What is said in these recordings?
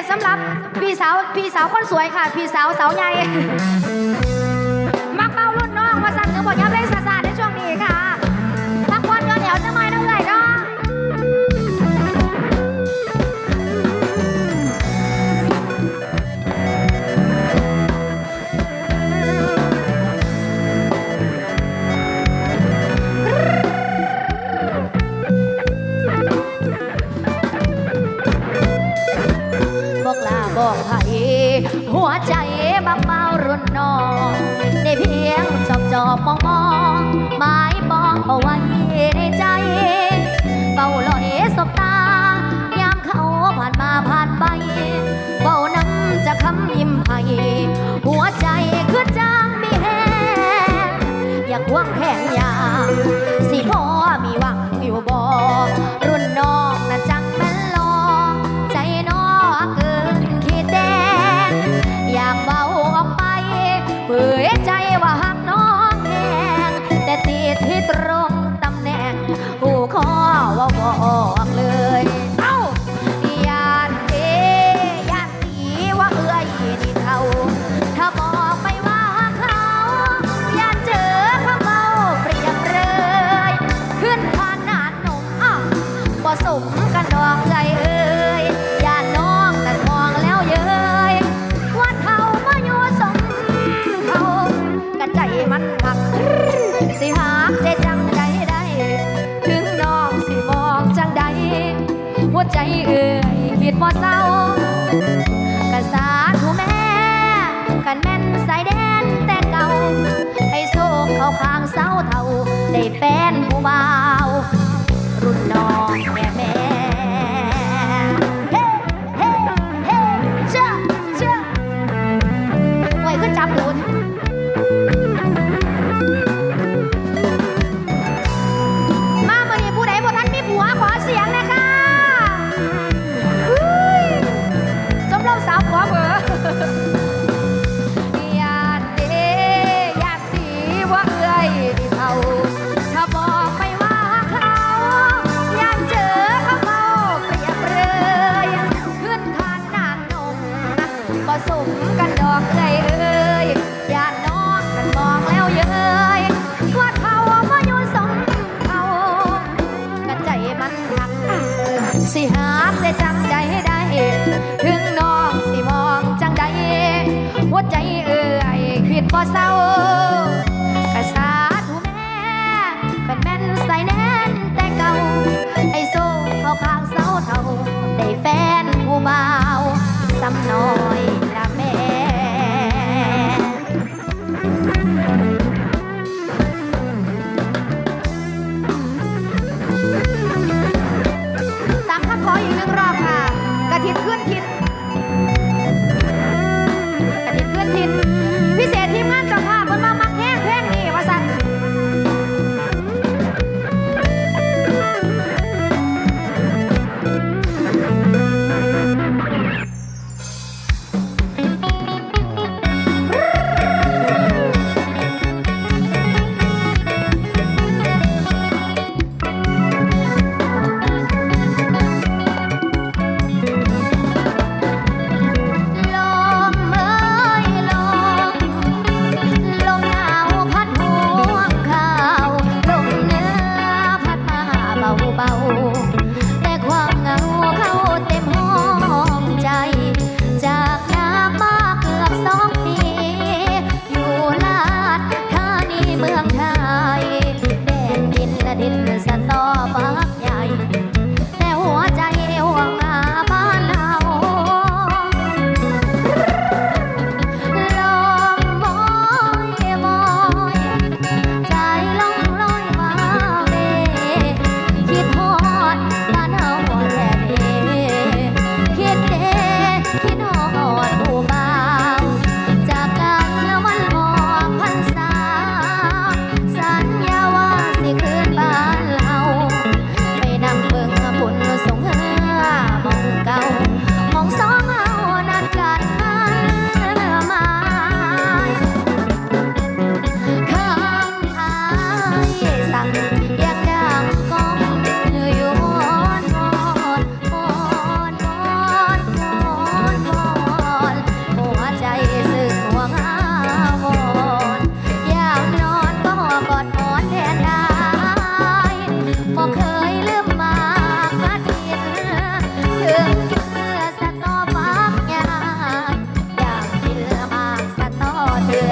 ษสำหรับพี่สาวพี่สาวคนสวยค่ะ พี่สาวสาวใหญ่ บอกให้หัวใจบางเบารุ่นน้องในเพียงจอบจอบมองมองไม้มองเอาไว้ Wow.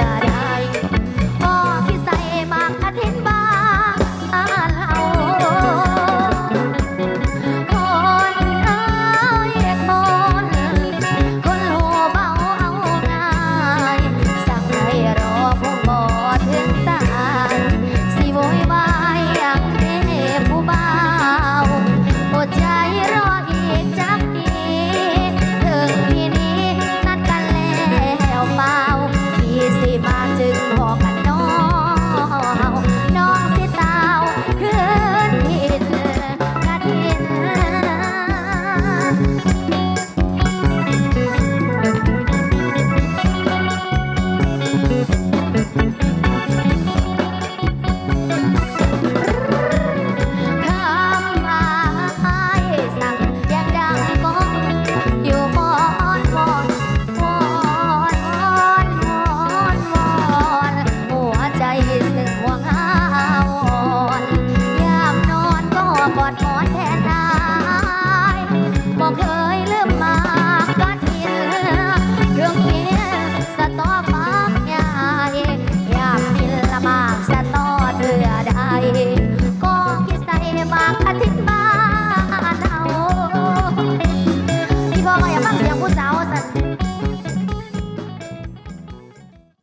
Yeah.